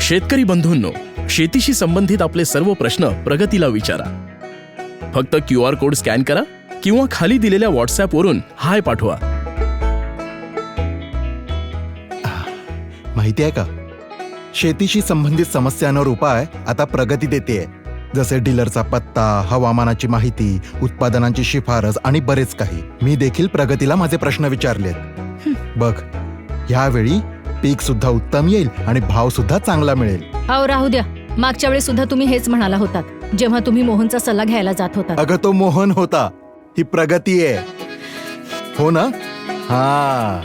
शेतकरी बंधूंनो शेतीशी संबंधित आपले सर्व प्रश्न प्रगतीला विचारा. फक्त क्यू आर कोड स्कॅन करा किंवा खाली दिलेल्या व्हॉट्सॲपवरून हाय पाठवा. माहिती आहे का? शेतीशी संबंधित समस्यांवर उपाय आता प्रगती देते जसे डीलरचा पत्ता हवामानाची माहिती उत्पादनांची शिफारस आणि बरेच काही. मी देखील प्रगतीला माझे प्रश्न विचारलेत. बघ ह्यावेळी पीक सुद्धा उत्तम येईल आणि भाव सुद्धा चांगला मिळेल. अहो राहू द्या. मागच्या वेळेस सुद्धा तुम्ही हेच म्हणाला होतात. जेव्हा तुम्ही मोहनचा सल्ला घ्यायला जात होता. अगं तो मोहन होता. ही प्रगती आहे. हो ना? हा.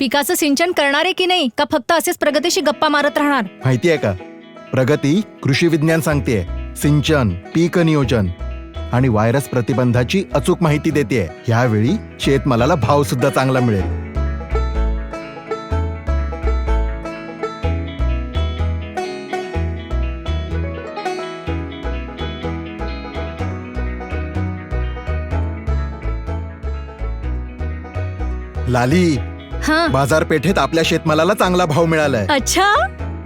पिकाचं सिंचन करणार आहे की नाही? का फक्त असेच प्रगतीशी गप्पा मारत राहणार? माहिती आहे का? प्रगती कृषी विज्ञान सांगतेय सिंचन पीक नियोजन आणि व्हायरस प्रतिबंधाची अचूक माहिती देते ह्यावेळी शेतमालाला भाव सुद्धा चांगला मिळेल. लाली हा. बाजारपेठेत आपल्या शेतमालाला चांगला भाव मिळालाय. अच्छा?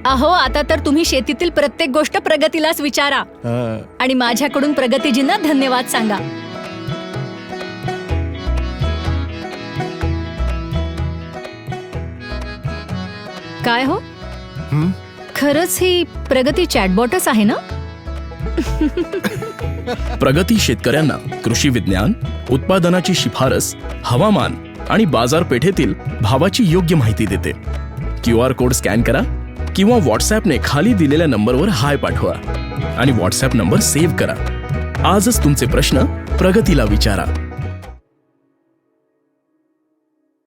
अहो आता तर तुम्ही शेतीतील प्रत्येक गोष्ट प्रगतीलाच विचारा. अं, आणि माझ्याकडून प्रगतीजींना धन्यवाद सांगा. काय हो? हं? खरंच ही प्रगती चॅटबॉटच आहे ना? प्रगती शेतकऱ्यांना कृषी विज्ञान उत्पादनाची शिफारस हवामान आणि बाजारपेठेतील भावाची योग्य माहिती देते. क्यू आर कोड स्कॅन करा किंवा व्हॉट्सॲपने खाली दिलेल्या नंबरवर हाय पाठवा. आणि व्हॉट्सॲप नंबर सेव्ह करा. आजच तुमचे प्रश्न प्रगतीला विचारा.